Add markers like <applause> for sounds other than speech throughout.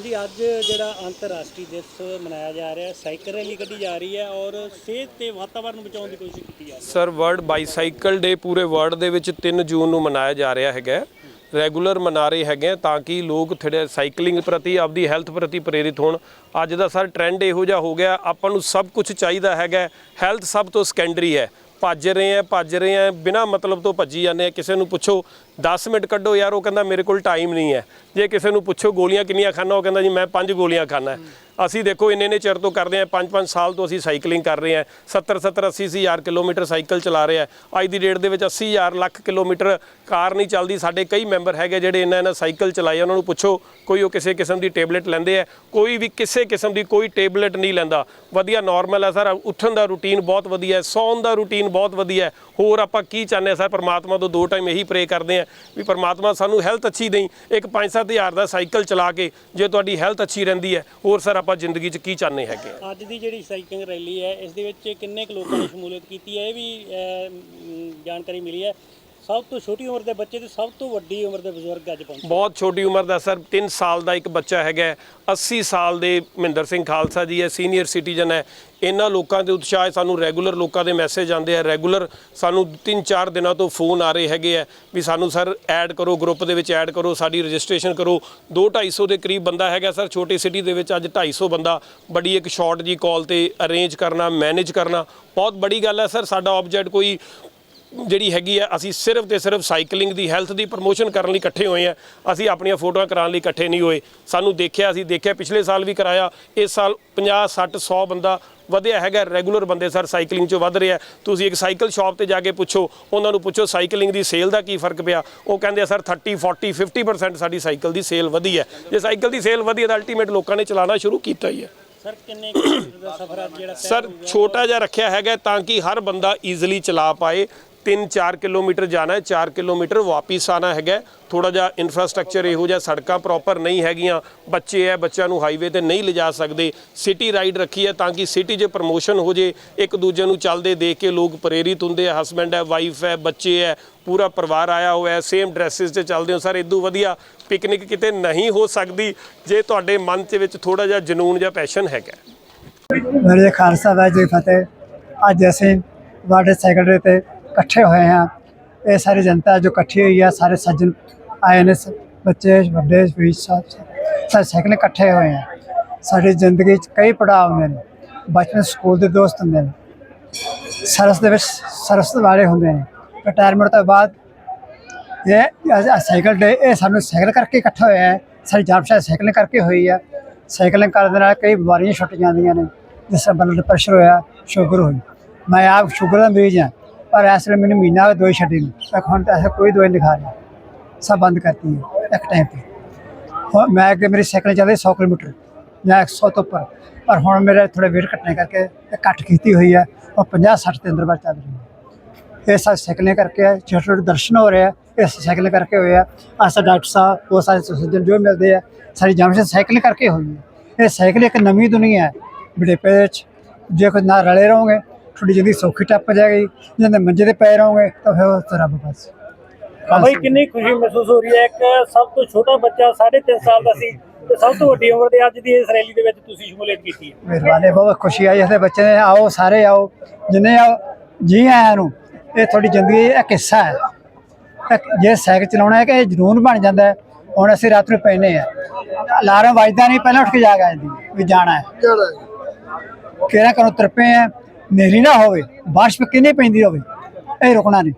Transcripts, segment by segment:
ਹਾਂਜੀ, ਅੱਜ ਜਿਹੜਾ ਅੰਤਰਰਾਸ਼ਟਰੀ ਦਿਵਸ ਮਨਾਇਆ ਜਾ ਰਿਹਾ ਹੈ, ਸਾਈਕਲ ਰੈਲੀ ਕੱਢੀ ਜਾ ਰਹੀ ਹੈ ਔਰ ਸਿਹਤ ਤੇ ਵਾਤਾਵਰਣ ਨੂੰ ਬਚਾਉਣ ਦੀ ਕੋਸ਼ਿਸ਼ ਕੀਤੀ ਜਾ ਰਹੀ ਹੈ। ਸਰ, ਵਰਲਡ ਬਾਈਸਾਈਕਲ ਡੇ ਪੂਰੇ ਵਰਲਡ ਦੇ ਵਿੱਚ 3 ਜੂਨ ਨੂੰ ਮਨਾਇਆ ਜਾ ਰਿਹਾ ਹੈਗਾ ਰੈਗੂਲਰ ਮਨਾ ਰਹੇ ਹੈਗੇ ਆ ਤਾਂ ਕਿ ਲੋਕ ਥੋੜੇ ਸਾਈਕਲਿੰਗ ਪ੍ਰਤੀ, ਆਪਦੀ ਹੈਲਥ ਪ੍ਰਤੀ ਪ੍ਰੇਰਿਤ ਹੋਣ। ਅੱਜ ਦਾ ਸਰ ਟ੍ਰੈਂਡ ਇਹੋ ਜਿਹਾ ਹੋ ਗਿਆ ਆਪਾਂ ਨੂੰ ਸਭ ਕੁਝ ਚਾਹੀਦਾ ਹੈਗਾ ਹੈਲਥ ਸਭ ਤੋਂ ਸੈਕੰਡਰੀ ਹੈ। ਭੱਜ ਰਹੇ ਆ ਭੱਜ ਰਹੇ ਆ ਬਿਨਾ ਮਤਲਬ ਤੋਂ ਭੱਜੀ ਜਾਂਦੇ ਆ ਕਿਸੇ ਨੂੰ ਪੁੱਛੋ 10 ਮਿੰਟ ਕੱਢੋ ਯਾਰ, ਉਹ ਕਹਿੰਦਾ ਮੇਰੇ ਕੋਲ ਟਾਈਮ ਨਹੀਂ ਹੈ। ਜੇ ਕਿਸੇ ਨੂੰ ਪੁੱਛੋ ਗੋਲੀਆਂ ਕਿੰਨੀਆਂ ਖਾਣਾ, ਉਹ ਕਹਿੰਦਾ ਜੀ ਮੈਂ ਪੰਜ ਗੋਲੀਆਂ ਖਾਣਾ। ਅਸੀਂ ਦੇਖੋ ਇੰਨੇ ਨੇ ਚਿਰ ਤੋਂ ਕਰਦੇ ਆ 5-5 ਸਾਲ ਤੋਂ ਅਸੀਂ ਸਾਈਕਲਿੰਗ ਕਰ ਰਹੇ ਆ 70-70 80 ਹਜ਼ਾਰ ਕਿਲੋਮੀਟਰ ਸਾਈਕਲ ਚਲਾ ਰਹੇ ਆ ਅੱਜ ਦੀ ਡੇਟ ਦੇ ਵਿੱਚ 80 ਹਜ਼ਾਰ ਲੱਖ ਕਿਲੋਮੀਟਰ ਕਾਰ ਨਹੀਂ ਚੱਲਦੀ। ਸਾਡੇ ਕਈ ਮੈਂਬਰ ਹੈਗੇ ਜਿਹੜੇ ਇਹਨਾਂ ਇਹਨਾਂ ਸਾਈਕਲ ਚਲਾਏ ਉਹਨਾਂ ਨੂੰ ਪੁੱਛੋ, ਕੋਈ ਉਹ ਕਿਸੇ ਕਿਸਮ ਦੀ ਟੇਬਲੇਟ ਲੈਂਦੇ ਆ। ਕੋਈ ਵੀ ਕਿਸੇ ਕਿਸਮ ਦੀ ਕੋਈ ਟੇਬਲੇਟ ਨਹੀਂ ਲੈਂਦਾ। ਵਧੀਆ ਨਾਰਮਲ ਹੈ ਸਰ, ਉੱਠਣ ਦਾ ਰੂਟੀਨ ਬਹੁਤ ਵਧੀਆ ਹੈ, ਸੌਣ ਦਾ ਰੂਟੀਨ ਬਹੁਤ ਵਧੀਆ ਹੈ। ਹੋਰ ਆਪਾਂ ਕੀ ਚਾਹੁੰਦੇ ਆ ਸਰ, ਪਰਮਾਤਮਾ ਤੋਂ ਦੋ ਟਾਈਮ ਇਹੀ ਪ੍ਰੇ ਕਰਦੇ ਆ ਵੀ ਪਰਮਾਤਮਾ ਸਾਨੂੰ ਹੈਲਥ ਅੱਛੀ ਦੇਈ। ਇੱਕ 5-7 ਹਜ਼ਾਰ ਦਾ ਸਾਈਕਲ ਚਲਾ ਕੇ ਜੇ ਤੁਹਾਡੀ ਹੈਲਥ ਅੱਛੀ ਰਹਿੰਦੀ ਹੈ ਹੋਰ ਸਰ ਆਪਾਂ ਜ਼ਿੰਦਗੀ 'ਚ ਕੀ ਚਾਹੁੰਦੇ ਹੈਗੇ? ਆ? ਅੱਜ ਦੀ ਜਿਹੜੀ ਸਾਈਕਲਿੰਗ ਰੈਲੀ ਹੈ ਇਸ ਦੇ ਵਿੱਚ ਕਿੰਨੇ ਕੁ ਲੋਕਾਂ ਨੇ ਸ਼ਮੂਲੀਅਤ ਕੀਤੀ ਹੈ? ਇਹ ਵੀ ਅਹ, ਜਾਣਕਾਰੀ ਮਿਲੀ ਹੈ। ਸਭ ਤੋਂ ਛੋਟੀ ਉਮਰ ਦੇ ਬੱਚੇ ਤੇ ਸਭ ਤੋਂ ਵੱਡੀ ਉਮਰ ਦੇ ਬਜ਼ੁਰਗ ਅੱਜ ਪਹੁੰਚੇ। ਬਹੁਤ ਛੋਟੀ ਉਮਰ ਦਾ ਸਰ 3 ਸਾਲ ਦਾ ਇੱਕ ਬੱਚਾ ਹੈਗਾ ਹੈ, 80 ਸਾਲ ਦੇ ਮਹਿੰਦਰ ਸਿੰਘ ਖਾਲਸਾ ਜੀ ਹੈ ਸੀਨੀਅਰ ਸਿਟੀਜ਼ਨ ਹੈ। ਇਹਨਾਂ ਲੋਕਾਂ ਦੇ ਉਤਸ਼ਾਹ ਸਾਨੂੰ ਰੈਗੂਲਰ ਲੋਕਾਂ ਦੇ ਮੈਸੇਜ ਆਉਂਦੇ ਆ ਰੈਗੂਲਰ ਸਾਨੂੰ 3-4 ਦਿਨਾਂ ਤੋਂ ਫੋਨ ਆ ਰਹੇ ਹੈਗੇ ਆ ਵੀ ਸਾਨੂੰ ਸਰ ਐਡ ਕਰੋ ਗਰੁੱਪ ਦੇ ਵਿੱਚ ਐਡ ਕਰੋ ਸਾਡੀ ਰਜਿਸਟ੍ਰੇਸ਼ਨ ਕਰੋ। 2-250 ਦੇ ਕਰੀਬ ਬੰਦਾ ਹੈਗਾ ਸਰ ਛੋਟੀ ਸਿਟੀ ਦੇ ਵਿੱਚ ਅੱਜ 250 ਬੰਦਾ। ਬੜੀ ਇੱਕ ਸ਼ਾਰਟ ਜੀ ਕਾਲ ਤੇ ਅਰੇਂਜ ਕਰਨਾ ਮੈਨੇਜ ਕਰਨਾ ਬਹੁਤ ਬੜੀ ਗੱਲ ਹੈ ਸਰ ਸਾਡਾ ਆਬਜੈਕਟ ਕੋਈ ਜਿਹੜੀ ਹੈਗੀ ਆ ਅਸੀਂ ਸਿਰਫ ਤੇ ਸਿਰਫ ਸਾਈਕਲਿੰਗ ਦੀ ਹੈਲਥ ਦੀ ਪ੍ਰਮੋਸ਼ਨ ਕਰਨ ਲਈ ਇਕੱਠੇ ਹੋਏ ਆ। ਅਸੀਂ ਆਪਣੀਆਂ ਫੋਟੋਆਂ ਕਰਾਉਣ ਲਈ ਇਕੱਠੇ ਨਹੀਂ ਹੋਏ। ਸਾਨੂੰ ਦੇਖਿਆ ਅਸੀਂ ਦੇਖਿਆ ਪਿਛਲੇ ਸਾਲ ਵੀ ਕਰਾਇਆ। ਇਸ ਸਾਲ 50 60 100 ਬੰਦਾ ਵਧਿਆ ਹੈਗਾ ਰੈਗੂਲਰ ਬੰਦੇ ਸਰ ਸਾਈਕਲਿੰਗ 'ਚ ਵੱਧ ਰਿਹਾ। ਤੁਸੀਂ ਇੱਕ ਸਾਈਕਲ ਸ਼ਾਪ ਤੇ ਜਾ ਕੇ ਪੁੱਛੋ ਉਹਨਾਂ ਨੂੰ ਪੁੱਛੋ ਸਾਈਕਲਿੰਗ ਦੀ ਸੇਲ ਦਾ ਕੀ ਫ਼ਰਕ ਪਿਆ। ਉਹ ਕਹਿੰਦੇ ਆ ਸਰ 30 40 50% ਸਾਡੀ ਸਾਈਕਲ ਦੀ ਸੇਲ ਵਧੀ ਹੈ। ਜੇ ਸਾਈਕਲ ਦੀ ਸੇਲ ਵਧੀ ਹੈ ਤਾਂ ਅਲਟੀਮੇਟ ਲੋਕਾਂ ਨੇ ਚਲਾਉਣਾ ਸ਼ੁਰੂ ਕੀਤਾ ਹੀ ਹੈ। ਸਰ ਕਿੰਨੇ ਕਿਲੋਮੀਟਰ <coughs> ਦਾ ਸਫ਼ਰ ਅੱਜ ਜਿਹੜਾ ਸਰ? ਛੋਟਾ ਜਿਹਾ ਰੱਖਿਆ ਹੈਗਾ ਤਾਂ ਕਿ ਹਰ ਬੰਦਾ ਈਜ਼ੀਲੀ ਚਲਾ ਪਾਏ। 3-4 ਕਿਲੋਮੀਟਰ ਜਾਣਾ ਹੈ 4 ਕਿਲੋਮੀਟਰ ਵਾਪਿਸ ਆਣਾ ਹੈਗਾ ਥੋੜਾ ਜਿਹਾ ਇਨਫਰਾਸਟ੍ਰਕਚਰ ਇਹੋ ਜਿਹਾ ਸੜਕਾਂ ਪ੍ਰੋਪਰ ਨਹੀਂ ਹੈਗੀਆਂ। ਬੱਚੇ ਹੈ, ਬੱਚਿਆਂ ਨੂੰ ਹਾਈਵੇ ਤੇ ਨਹੀਂ ਲਿਜਾ ਸਕਦੇ। ਸਿਟੀ ਰਾਈਡ ਰੱਖੀ ਹੈ ਤਾਂ ਕਿ ਸਿਟੀ 'ਚ ਪ੍ਰਮੋਸ਼ਨ ਹੋ ਜੇ। ਇੱਕ ਦੂਜੇ ਨੂੰ ਚੱਲਦੇ ਦੇਖ ਕੇ ਲੋਕ ਪ੍ਰੇਰਿਤ ਹੁੰਦੇ ਆ। ਹਸਬੈਂਡ ਹੈ ਵਾਈਫ ਹੈ, ਬੱਚੇ ਹੈ, ਪੂਰਾ ਪਰਿਵਾਰ ਆਇਆ ਹੋਇਆ ਹੈ। ਸੇਮ ਡਰੈਸਸ 'ਤੇ ਚੱਲਦੇ ਹੋ। ਸਰ ਇਦੋਂ ਵਧੀਆ ਪਿਕਨਿਕ ਕਿਤੇ ਨਹੀਂ ਹੋ ਸਕਦੀ। ਜੇ ਤੁਹਾਡੇ ਮਨ 'ਚ ਵਿੱਚ ਥੋੜਾ ਜਿਹਾ ਜਨੂਨ ਜਾਂ ਪੈਸ਼ਨ ਹੈਗਾ ਮੇਰੇ ਖਾਲਸਾ ਵਾਹਿਗੁਰੂ ਜੀ ਫਤਿਹ। ਅੱਜ ਅਸੀਂ ਵਾਟਰ ਸਾਈਕਲ ਤੇ ਇਕੱਠੇ ਹੋਏ ਹਾਂ। ਇਹ ਸਾਰੀ ਜਨਤਾ ਜੋ ਇਕੱਠੀ ਹੋਈ ਆ, ਸਾਰੇ ਸੱਜਣ ਆਏ ਨੇ ਸ- ਬੱਚੇ, ਵੱਡੇ ਵੀ ਸਭ। ਸਾਰੇ ਸਾਈਕਲ ਇਕੱਠੇ ਹੋਏ ਆ। ਸਾਡੀ ਜ਼ਿੰਦਗੀ 'ਚ ਕਈ ਪੜਾਅ ਹੁੰਦੇ ਨੇ। ਬਚਪਨ ਸਕੂਲ ਦੇ ਦੋਸਤ ਹੁੰਦੇ ਨੇ। ਸਰਸ ਦੇ ਵਿੱਚ ਸਰਸ ਵਾਲੇ ਹੁੰਦੇ ਨੇ। ਰਿਟਾਇਰਮੈਂਟ ਤੋਂ ਬਾਅਦ ਇਹ ਸਾਈਕਲ ਡੇ ਇਹ ਸਾਨੂੰ ਸਾਈਕਲ ਕਰਕੇ ਇਕੱਠਾ ਹੋਇਆ ਹੈ ਸਾਡੀ ਜਾਪਸ਼ਾ ਸਾਈਕਲਿੰਗ ਕਰਕੇ ਹੋਈ ਹੈ ਸਾਈਕਲਿੰਗ ਕਰਨ ਦੇ ਨਾਲ ਕਈ ਬਿਮਾਰੀਆਂ ਛੁੱਟ ਜਾਂਦੀਆਂ ਨੇ। ਜਿਸ ਤਰ੍ਹਾਂ ਬਲੱਡ ਪ੍ਰੈਸ਼ਰ ਹੋਇਆ ਸ਼ੂਗਰ ਹੋਈ। ਮੈਂ ਆਪ ਸ਼ੂਗਰ ਦਾ ਮਰੀਜ਼ ਹਾਂ। ਪਰ ਇਸ ਵੇਲੇ ਮੈਨੂੰ ਮਹੀਨਾ ਹੋ ਗਿਆ ਦਵਾਈ ਛੱਡੀ ਨੂੰ ਤੱਕ ਹੁਣ ਤਾਂ ਐਸਾ ਕੋਈ ਦਵਾਈ ਨਹੀਂ ਖਾ ਰਿਹਾ। ਸਭ ਬੰਦ ਕਰਤੀ ਹੈ, ਇੱਕ ਟਾਈਮ ਤੇ। ਹੁਣ ਮੈਂ ਅੱਗੇ ਮੇਰੀ ਸਾਈਕਲ ਚੱਲਦੀ 100 ਕਿਲੋਮੀਟਰ। ਜਾਂ 100 ਤੋਂ ਉੱਪਰ। ਪਰ ਹੁਣ ਮੇਰੇ ਥੋੜੇ ਵੇਟ ਘਟਣੇ ਕਰਕੇ ਇਹ ਘੱਟ ਕੀਤੀ ਹੋਈ ਹੈ। ਉਹ 50 60 ਦੇ ਅੰਦਰ ਬਾਅਦ ਚੱਲ ਰਹੀ ਹੈ। ਇਹ ਸਭ ਸਾਈਕਲਿੰਗ ਕਰਕੇ ਹੈ ਛੋਟੇ ਛੋਟੇ ਦਰਸ਼ਨ ਹੋ ਰਹੇ ਆ ਇਹ ਸਾਈਕਲਿੰਗ ਕਰਕੇ ਹੋਏ ਆ ਆਸਾ ਡਾਕਟਰ ਸਾਹਿਬ ਉਹ ਸਾਰੇ ਸੱਜਣ ਜੋ ਮਿਲਦੇ ਆ ਸਾਰੀ ਜਾਮਸ਼ਾ ਸਾਈਕਲ ਕਰਕੇ ਹੋਈ ਹੈ। ਇਹ ਸਾਈਕਲ ਇੱਕ ਨਵੀਂ ਦੁਨੀਆ ਹੈ। ਬੁਢੇਪੇ ਵਿੱਚ। ਜੇ ਕੋਈ ਨਾ ਰਲੇ ਰਹੋਗੇ ਤੁਹਾਡੀ ਜ਼ਿੰਦਗੀ ਸੌਖੀ ਟੱਪ ਜਾਏਗੀ ਜੇ ਮੰਜੇ ਤੇ ਪਏ ਰਹੋਗੇ ਤਾਂ ਫਿਰ ਉਹ ਤਾਂ ਰੱਬ ਬਸ ਬਾਈ ਕਿੰਨੀ ਖੁਸ਼ੀ ਮਹਿਸੂਸ ਹੋ ਰਹੀ ਹੈ ਇੱਕ ਸਭ ਤੋਂ ਛੋਟਾ ਬੱਚਾ 3.5 ਸਾਲ ਦਾ ਸੀ ਤੇ ਸਭ ਤੋਂ ਵੱਡੀ ਉਮਰ ਦੇ ਅੱਜ ਦੀ ਇਸ ਰੈਲੀ ਦੇ ਵਿੱਚ ਤੁਸੀਂ ਸ਼ਮੂਲੀਅਤ ਕੀਤੀ ਹੈ। ਮਿਹਰਬਾਨੀ ਬਹੁਤ ਖੁਸ਼ੀ ਆਈ ਇਸ ਬੱਚੇ ਨੇ। ਆਓ ਸਾਰੇ ਆਓ ਜਿੰਨੇ ਆਓ ਜੀ ਆਇਆਂ ਨੂੰ ਇਹ ਤੁਹਾਡੀ ਜ਼ਿੰਦਗੀ ਦਾ ਇੱਕ ਹਿੱਸਾ ਹੈ। ਜੇ ਸਾਈਕਲ ਚਲਾਉਣਾ ਹੈ ਕਿ ਇਹ ਜਨੂਨ ਬਣ ਜਾਂਦਾ ਹੈ ਹੁਣ ਅਸੀਂ ਰਾਤ ਨੂੰ ਪੈਨੇ ਆ ਅਲਾਰਮ ਵੱਜਦਾ ਨਹੀਂ ਪਹਿਲਾਂ ਉੱਠ ਕੇ ਜਾਗ ਆ ਜਾਂਦੀ ਵੀ ਜਾਣਾ ਹੈ। ਕਿਹੜਾ ਕਰੋ ਤਰਪੇ ਆ ਨੇਰੀ ਨਾ ਹੋਵੇ ਬਾਰਿਸ਼ ਕਿੰਨੀ ਪੈਂਦੀ ਹੋਵੇ ਇਹ ਰੁਕਣਾ ਨਹੀਂ।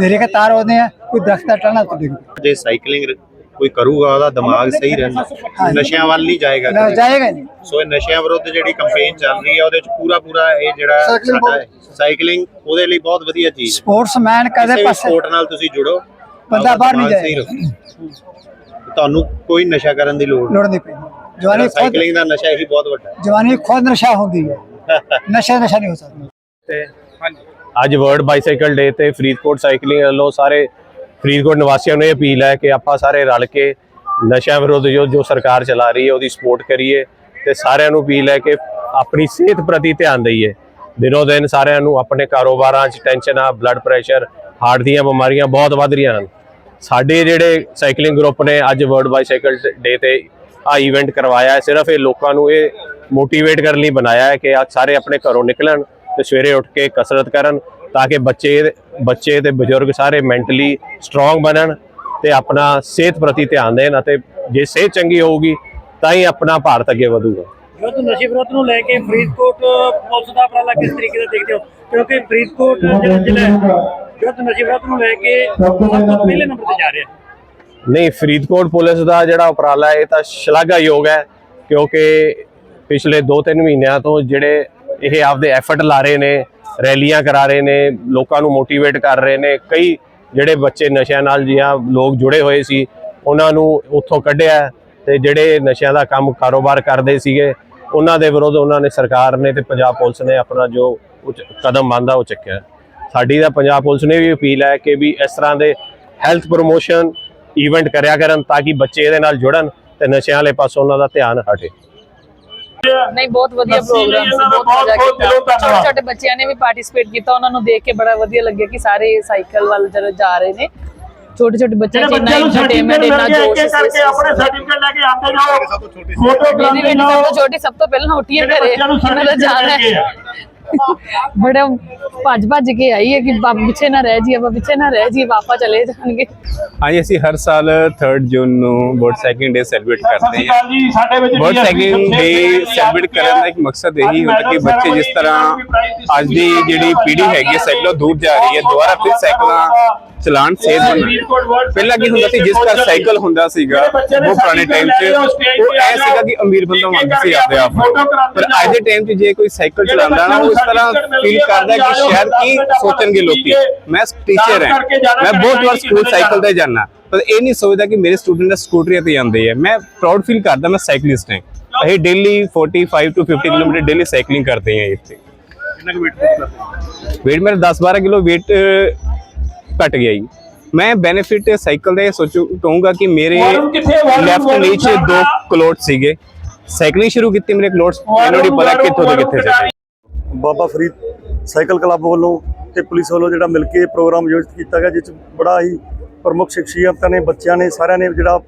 ਮੇਰੇ ਕੇ ਤਾਰ ਉਹਦੇ ਆ ਕੋਈ ਦਰਖਤ ਦਾ ਟਾਣਾ ਉੱਤੇ ਡਿੱਗ ਜੇ ਸਾਈਕਲਿੰਗ ਕੋਈ ਕਰੂਗਾ ਉਹਦਾ ਦਿਮਾਗ ਸਹੀ ਰਹਿੰਦਾ। ਨਸ਼ਿਆਂ ਵੱਲ ਨਹੀਂ ਜਾਏਗਾ ਨਾ। ਜਾਏਗਾ ਹੀ ਨਹੀਂ। ਸੋ ਇਹ ਨਸ਼ਿਆਂ ਵਿਰੁੱਧ ਜਿਹੜੀ ਕੈਂਪੇਨ ਚੱਲ ਰਹੀ ਹੈ ਉਹਦੇ ਚ ਪੂਰਾ ਪੂਰਾ ਇਹ ਜਿਹੜਾ ਸਾਡਾ ਸਾਈਕਲਿੰਗ ਉਹਦੇ ਲਈ ਬਹੁਤ ਵਧੀਆ ਚੀਜ਼ ਹੈ। ਸਪੋਰਟਸਮੈਨ ਕਦੇ ਪਾਸੇ ਸਪੋਰਟ ਨਾਲ ਤੁਸੀਂ ਜੁੜੋ ਬੰਦਾ ਬਾਹਰ ਨਹੀਂ ਜਾਏਗਾ। ਤੁਹਾਨੂੰ ਕੋਈ ਨਸ਼ਾ ਕਰਨ ਦੀ ਲੋੜ ਨਹੀਂ ਲੋੜ ਨਹੀਂ। ਪੈਂਦੀ। ਜਵਾਨੀ ਖੁਦ ਸਾਈਕਲਿੰਗ ਦਾ ਨਸ਼ਾ ਇਹੀ ਬਹੁਤ ਵੱਡਾ ਹੈ। ਜਵਾਨੀ ਖੁਦ ਨਸ਼ਾ ਹੁੰਦੀ ਹੈ। ਨਸ਼ਾ ਨਸ਼ਾ ਨਹੀਂ ਹੋ ਸਕਦਾ। ਤੇ ਅੱਜ ਵਰਲਡ ਬਾਈਸਾਈਕਲ ਡੇ ਤੇ ਫਰੀਦਕੋਟ ਸਾਈਕਲਿੰਗ ਵੱਲੋਂ ਸਾਰੇ ਫਰੀਦਕੋਟ ਨਿਵਾਸੀਆਂ ਨੂੰ ਇਹ ਅਪੀਲ ਹੈ ਕਿ ਆਪਾਂ ਸਾਰੇ ਰਲ ਕੇ ਨਸ਼ਿਆਂ ਵਿਰੁੱਧ ਜੋ ਜੋ ਸਰਕਾਰ ਚਲਾ ਰਹੀ ਹੈ ਉਹਦੀ ਸਪੋਰਟ ਕਰੀਏ ਤੇ ਸਾਰਿਆਂ ਨੂੰ ਅਪੀਲ ਹੈ ਕਿ ਆਪਣੀ ਸਿਹਤ ਪ੍ਰਤੀ ਧਿਆਨ ਦਈਏ। ਦਿਨੋ ਦਿਨ ਸਾਰਿਆਂ ਨੂੰ ਆਪਣੇ ਕਾਰੋਬਾਰਾਂ 'ਚ ਟੈਨਸ਼ਨਾਂ ਬਲੱਡ ਪ੍ਰੈਸ਼ਰ ਹਾਰਟ ਦੀਆਂ ਬਿਮਾਰੀਆਂ ਬਹੁਤ ਵੱਧ ਰਹੀਆਂ ਹਨ। ਸਾਡੇ ਜਿਹੜੇ ਸਾਈਕਲਿੰਗ ਗਰੁੱਪ ਨੇ ਅੱਜ ਵਰਲਡ ਬਾਈਸਾਈਕਲ ਡੇ ਤੇ ਆ ਇਵੈਂਟ ਕਰਵਾਇਆ ਹੈ ਸਿਰਫ ਇਹ ਲੋਕਾਂ ਨੂੰ ਇਹ ਮੋਟੀਵੇਟ ਕਰਨ ਲਈ ਬਣਾਇਆ ਹੈ ਕਿ ਆ ਸਾਰੇ ਆਪਣੇ ਘਰੋਂ ਨਿਕਲਣ ਤੇ ਸਵੇਰੇ ਉੱਠ ਕੇ ਕਸਰਤ ਕਰਨ ਤਾਂ ਕਿ ਬੱਚੇ ਬੱਚੇ ਤੇ ਬਜ਼ੁਰਗ ਸਾਰੇ ਮੈਂਟਲੀ ਸਟਰੋਂਗ ਬਣਨ ਤੇ ਆਪਣਾ ਸਿਹਤ ਪ੍ਰਤੀ ਧਿਆਨ ਦੇਣ ਅਤੇ ਜੇ ਸਿਹਤ ਚੰਗੀ ਹੋਊਗੀ ਤਾਂ ਹੀ ਆਪਣਾ ਭਾਰਤ ਅੱਗੇ ਵਧੂਗਾ। ਯੁੱਧ ਨਸ਼ੇ ਵਿਰੋਧ ਨੂੰ ਲੈ ਕੇ ਫਰੀਦਕੋਟ ਪੁਲਿਸ ਦਾ ਉਪਰਾਲਾ ਕਿਸ ਤਰੀਕੇ ਦਾ ਦੇਖਦੇ ਹੋ? ਕਿਉਂਕਿ ਫਰੀਦਕੋਟ ਜਿਹੜਾ ਜ਼ਿਲ੍ਹਾ ਹੈ, ਯੁੱਧ ਨਸ਼ੇ ਵਿਰੋਧ ਨੂੰ ਲੈ ਕੇ ਸਭ ਤੋਂ ਪਹਿਲੇ ਨੰਬਰ ਤੇ ਜਾ ਰਿਹਾ। ਹੈ ਨਹੀਂ ਫਰੀਦਕੋਟ ਪੁਲਿਸ ਦਾ ਜਿਹੜਾ ਉਪਰਾਲਾ ਇਹ ਤਾਂ ਸ਼ਲਾਘਾਯੋਗ ਹੈ ਕਿਉਂਕਿ ਪਿਛਲੇ 2-3 ਮਹੀਨਿਆਂ ਤੋਂ ਜਿਹੜੇ ਇਹ ਆਪਦੇ ਐਫਰਟ ਲਾ ਰਹੇ ਨੇ, ਰੈਲੀਆਂ ਕਰਾ ਰਹੇ ਨੇ, ਲੋਕਾਂ ਨੂੰ ਮੋਟੀਵੇਟ ਕਰ ਰਹੇ ਨੇ, ਕਈ ਜਿਹੜੇ ਬੱਚੇ ਨਸ਼ਿਆਂ ਨਾਲ ਜਿਹਾ ਲੋਕ ਜੁੜੇ ਹੋਏ ਸੀ, ਉਹਨਾਂ ਨੂੰ ਉੱਥੋਂ ਕੱਢਿਆ ਹੈ ਤੇ ਜਿਹੜੇ ਨਸ਼ਿਆਂ ਦਾ ਕੰਮ ਕਾਰੋਬਾਰ ਕਰਦੇ ਸੀਗੇ, ਉਹਨਾਂ ਦੇ ਵਿਰੁੱਧ ਉਹਨਾਂ ਨੇ ਸਰਕਾਰ ਨੇ ਤੇ ਪੰਜਾਬ ਪੁਲਿਸ ਨੇ ਆਪਣਾ ਜੋ ਉਚ- ਕਦਮ ਮੰਨਦਾ ਉਹ ਚੱਕਿਆ। ਸਾਡੀ ਤਾਂ ਪੰਜਾਬ ਪੁਲਿਸ ਨੇ ਵੀ ਅਪੀਲ ਹੈ ਕਿ ਵੀ ਇਸ ਤਰ੍ਹਾਂ ਦੇ ਹੈਲਥ ਪ੍ਰੋਮੋਸ਼ਨ ਇਵੈਂਟ ਕਰਿਆ ਕਰਨ ਤਾਂ ਕਿ ਬੱਚੇ ਇਹਦੇ ਨਾਲ ਜੁੜਨ ਤੇ ਨਸ਼ਿਆਂ ਵਾਲੇ ਪਾਸੋਂ ਉਹਨਾਂ ਦਾ ਧਿਆਨ ਹਟੇ। ਨਹੀਂ ਬਹੁਤ ਵਧੀਆ ਪ੍ਰੋਗਰਾਮ ਸੀ ਬਹੁਤ ਮਜ਼ਾ ਕੀਤਾ। ਛੋਟੇ ਛੋਟੇ ਬੱਚਿਆਂ ਨੇ ਵੀ ਪਾਰਟਿਸਿਪੇਟ ਕੀਤਾ ਉਹਨਾਂ ਨੂੰ ਦੇਖ ਕੇ ਬੜਾ ਵਧੀਆ ਲੱਗਿਆ ਕਿ ਸਾਰੇ ਸਾਈਕਲ ਵੱਲ ਜਦੋਂ ਜਾ ਰਹੇ ਨੇ। ਛੋਟੇ ਛੋਟੇ ਬੱਚਿਆਂ ਚ ਇੰਨਾ ਐਂਟਰਟੇਨਮੈਂਟ ਇੰਨਾ ਜੋਸ਼ ਕਰਕੇ ਆਪਣੇ ਸਰਟੀਫਿਕੇਟ ਲੈ ਕੇ ਆਉਂਦੇ ਜਾਓ। ਸਭ ਤੋਂ ਛੋਟੀ ਫੋਟੋ ਮੇਰੀ ਬੇਟੀ ਸਭ ਤੋਂ ਛੋਟੀ ਸਭ ਤੋਂ ਪਹਿਲਾਂ ਉੱਠੀ ਹੈ ਘਰੇ ਇਹਨਾਂ ਦਾ ਜਾਣਾ ਹੈ। ਬੜਾ ਭੱਜ ਭੱਜ ਕੇ ਆਈ ਹੈ ਕਿ ਬਾਬਾ ਪਿੱਛੇ ਨਾ ਰਹਿ ਜੀ ਆਪਾਂ ਪਿੱਛੇ ਨਾ ਰਹਿ ਜੀ ਪਾਪਾ ਚਲੇ ਜਾਣਗੇ। ਹਾਂਜੀ ਅਸੀਂ ਹਰ ਸਾਲ 3rd ਜੂਨ ਨੂੰ ਵੋਟ ਸਾਈਕਲਿੰਗ ਡੇ ਸੈਲੀਬ੍ਰੇਟ ਕਰਦੇ ਹਾਂ। ਜੀ ਸਾਡੇ ਵਿੱਚ ਵੋਟ ਸਾਈਕਲਿੰਗ ਡੇ ਸੈਲੀਬ੍ਰੇਟ ਕਰਨ ਦਾ ਇੱਕ ਮਕਸਦ ਇਹੀ ਹੁੰਦਾ ਕਿ ਬੱਚੇ ਜਿਸ ਤਰ੍ਹਾਂ ਅੱਜ ਦੀ ਜਿਹੜੀ ਪੀੜ੍ਹੀ ਹੈਗੀ ਸਾਈਕਲੋਂ ਦੂਰ ਜਾ ਰਹੀ ਹੈ ਦੁਬਾਰਾ ਫਿਰ ਸਾਈਕਲਾਂ ਚਲਾਉਣ ਸਿਹਤ ਬਣਨ। ਪਹਿਲਾਂ ਕੀ ਹੁੰਦਾ ਸੀ ਜਿਸ ਘਰ ਸਾਈਕਲ ਹੁੰਦਾ ਸੀਗਾ ਉਹ ਪੁਰਾਣੇ ਟਾਈਮ 'ਚ ਉਹ ਐ ਸੀਗਾ ਕਿ ਅਮੀਰ ਬੰਦਾ ਮੰਨਦਾ ਸੀ ਆਪਦੇ ਆਪ ਪਰ ਅੱਜ ਦੇ ਟਾਈਮ 'ਚ ਜੇ ਕੋਈ ਸਾਈਕਲ ਚਲਾਉਂਦਾ ਨਾ ਉਹ ਇਸ ਤਰ੍ਹਾਂ ਫੀਲ ਕਰਦਾ ਕਿ ਸ਼ਾਇਦ ਕੀ ਸੋਚਣਗੇ ਲੋਕੀ। ਮੈਂ ਟੀਚਰ ਹਾਂ। ਮੈਂ ਬਹੁਤ ਵਾਰ ਸਕੂਲ ਸਾਈਕਲ ਤੇ ਜਾਣਾ ਪਰ ਇਹ ਨਹੀਂ ਸੋਚਦਾ ਕਿ ਮੇਰੇ ਸਟੂਡੈਂਟ ਸਕੂਟਰੀਆਂ ਤੇ ਜਾਂਦੇ ਆ। ਮੈਂ ਪ੍ਰਾਊਡ ਫੀਲ ਕਰਦਾ ਮੈਂ ਸਾਈਕਲਿਸਟ ਹਾਂ। ਅਸੀਂ ਡੇਲੀ 45 ਤੋਂ 50 ਕਿਲੋਮੀਟਰ ਡੇਲੀ ਸਾਈਕਲਿੰਗ ਕਰਦੇ ਹਾਂ ਇੱਥੇ। ਕਿੰਨਾ push ਕਰਦੇ weight ਮੇਰਾ 10 12 ਕਿਲੋ weight ਘਟ ਗਿਆ ਜੀ। ਮੈਂ ਬੈਨੀਫਿਟ ਸਾਈਕਲ ਦਾ ਇਹ ਸੋਚੂ ਕਹੂੰਗਾ ਕਿ ਮੇਰੇ ਲੈਫਟ ਨੀਚੇ ਦੋ ਕਲੋਟ ਸੀਗੇ। ਸਾਈਕਲਿੰਗ ਸ਼ੁਰੂ ਕੀਤੀ ਮੇਰੇ ਕਲੋਟਸ ਮੈਨੂੰ ਨਹੀਂ ਪਤਾ ਕਿੱਥੋਂ ਤੋਂ ਕਿੱਥੇ ਚਲੇ ਬਾਬਾ ਫਰੀਦ ਸਾਈਕਲ ਕਲੱਬ ਵੱਲੋਂ ਤੇ ਪੁਲਿਸ ਵੱਲੋਂ ਜਿਹੜਾ ਮਿਲ ਕੇ ਪ੍ਰੋਗਰਾਮ ਆਯੋਜਿਤ ਕੀਤਾ ਗਿਆ ਜਿਸ 'ਚ ਬੜਾ ਹੀ ਪ੍ਰਮੁੱਖ ਸ਼ਖਸੀਅਤਾਂ ਨੇ ਬੱਚਿਆਂ ਨੇ ਸਾਰਿਆਂ ਨੇ ਜਿਹੜਾ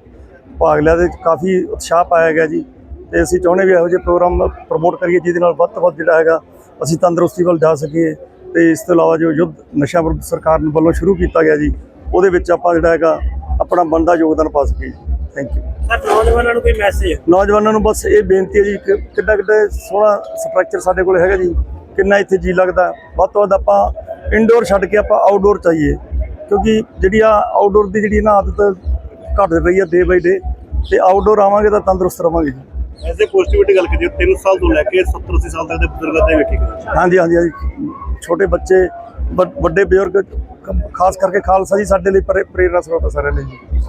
ਭਾਗ ਲਿਆ ਤੇ ਕਾਫੀ ਉਤਸ਼ਾਹ ਪਾਇਆ ਗਿਆ ਜੀ। ਤੇ ਅਸੀਂ ਚਾਹੁੰਦੇ ਵੀ ਇਹੋ ਜਿਹੇ ਪ੍ਰੋਗਰਾਮ ਪ੍ਰਮੋਟ ਕਰੀਏ ਜਿਹਦੇ ਨਾਲ ਵੱਧ ਤੋਂ ਵੱਧ ਜਿਹੜਾ ਹੈਗਾ ਅਸੀਂ ਤੰਦਰੁਸਤੀ ਵੱਲ ਜਾ ਸਕੀਏ। ਤੇ ਇਸ ਤੋਂ ਇਲਾਵਾ ਜੋ ਯੁੱਧ ਨਸ਼ਾ ਵਿਰੁੱਧ ਸਰਕਾਰ ਵੱਲੋਂ ਸ਼ੁਰੂ ਕੀਤਾ ਗਿਆ ਜੀ ਉਹਦੇ ਵਿੱਚ ਆਪਾਂ ਜਿਹੜਾ ਹੈਗਾ ਆਪਣਾ ਬਣਦਾ ਯੋਗਦਾਨ ਪਾ ਸਕੀਏ ਥੈਂਕ ਯੂ ਸਰ ਨੌਜਵਾਨਾਂ ਨੂੰ ਕੋਈ ਮੈਸੇਜ ਨੌਜਵਾਨਾਂ ਨੂੰ ਬਸ ਇਹ ਬੇਨਤੀ ਹੈ ਜੀ ਕਿ ਕਿੱਡਾ ਕਿੱਡਾ ਸੋਹਣਾ ਸਟਰਕਚਰ ਸਾਡੇ ਕੋਲ ਹੈਗਾ ਜੀ ਕਿੰਨਾ ਇੱਥੇ ਜੀ ਲੱਗਦਾ। ਵੱਧ ਤੋਂ ਵੱਧ ਆਪਾਂ ਇਨਡੋਰ ਛੱਡ ਕੇ ਆਪਾਂ ਆਊਟਡੋਰ ਚਾਹੀਏ ਕਿਉਂਕਿ ਜਿਹੜੀ ਆ ਆਊਟਡੋਰ ਦੀ ਜਿਹੜੀ ਨਾ ਆਦਤ ਘਟ ਰਹੀ ਹੈ ਡੇ ਬਾਈ ਡੇ ਤੇ ਆਊਟਡੋਰ ਆਵਾਂਗੇ ਤਾਂ ਤੰਦਰੁਸਤ ਰਵਾਂਗੇ ਜੀ। ਐਸੇ ਪੋਜ਼ਿਟਿਵਿਟੀ ਗੱਲ ਕਰੀਏ 3 ਸਾਲ ਤੋਂ ਲੈ ਕੇ 70 80 ਸਾਲ ਤੱਕ ਦੇ ਬਜ਼ੁਰਗਾਂ ਦੇ ਵੇਖੀ ਹਾਂਜੀ ਹਾਂਜੀ ਹਾਂਜੀ। ਛੋਟੇ ਬੱਚੇ ਵੱਡੇ ਬਜ਼ੁਰਗ, ਖਾਸ ਕਰਕੇ ਖਾਲਸਾ ਜੀ ਸਾਡੇ ਲਈ ਪ੍ਰੇਰਨਾ ਸਰੋਤ ਆ ਸਾਰਿਆਂ ਲਈ। ਜੀ